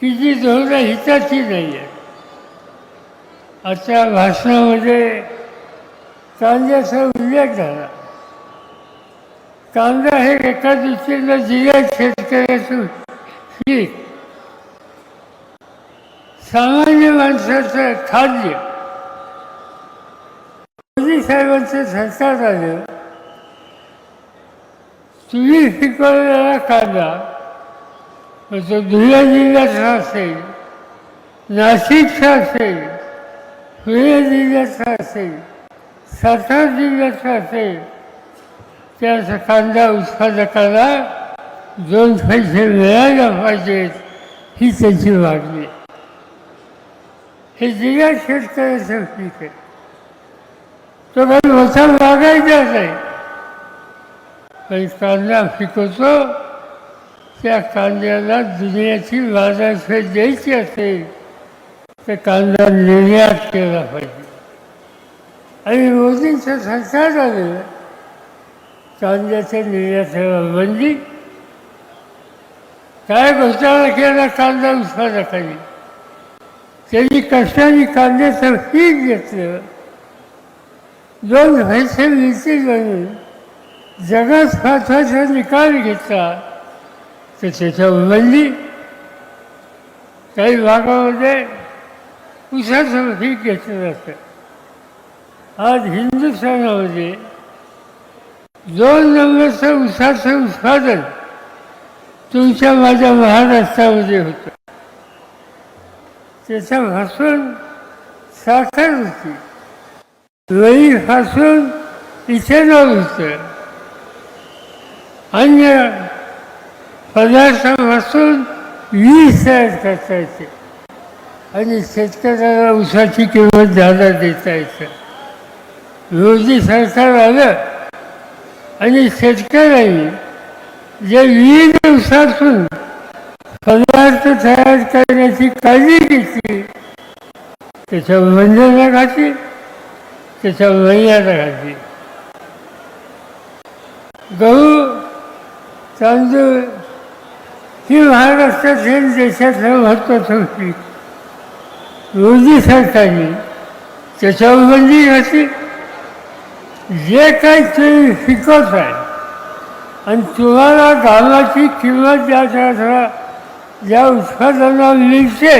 की जी धोरणं हिताची नाही आहे आजच्या भाषणामध्ये कांद्याचा उल्लेख झाला. कांदा हे एका दृष्टीनं जिल्ह्यात शेतकऱ्याचं पीक. सामान्य माणसाचं खाद्य. मोदी साहेबांचं सरकार आलं. तुम्ही पिकवलेला कांदा तो धुळे जिल्ह्याचा असेल नाशिकचा असेल पुणे जिल्ह्याचा असेल सातारा जिल्ह्याचा असेल त्या कांदा उत्पादकाला दोन पैसे मिळायला पाहिजेत ही त्यांची मागणी. हे जिल्हा शेतकऱ्याचं पीक आहे. तो काही मोठा मागायचा आहे पण कांदा पिकवतो त्या कांद्याला दुनियाची बाजारपेठ द्यायची असेल तर कांदा निर्यात केला पाहिजे. आणि मोदींचं सरकार आलेलं कांद्याच्या निर्यातीला बंदी. काय घोटाळा केला कांदा उत्पादकांनी? त्यांनी कष्टाने कांद्याचं पीक घेतलं? दोन पैसे मिळतील म्हणून जगात महत्त्वाचा निकाल घेतला. तर त्याच्या बंदी काही भागामध्ये उसाचं पीक घेतलं जातं आज हिंदुस्थानामध्ये दोन नंबरचं उसाचं उत्पादन तुमच्या माझ्या महाराष्ट्रामध्ये होतं. त्याच्यापासून साखर होती. वेळीपासून इथेनॉल होतं. अन्य पदार्थापासून वीज तयार करता येते. आणि शेतकऱ्याला उसाची किंमत जादा देता येतं. मोदी सरकार आलं आणि शेतकऱ्यांनी जे विविध दिवसातून पदार्थ तयार करण्याची काळजी घेतली त्याच्यावर बंधनं घातली त्याच्यावर मर्यादा घातली. गहू तांदूळ ही महाराष्ट्रातील देशातलं महत्त्वाचं होती. मोदी सरकारने त्याच्यावर बंदी घातली. जे काही तुम्ही शिकवत आहे आणि तुम्हाला धानाची किंमत ज्या ज्या ज्या उत्पादनाला मिळते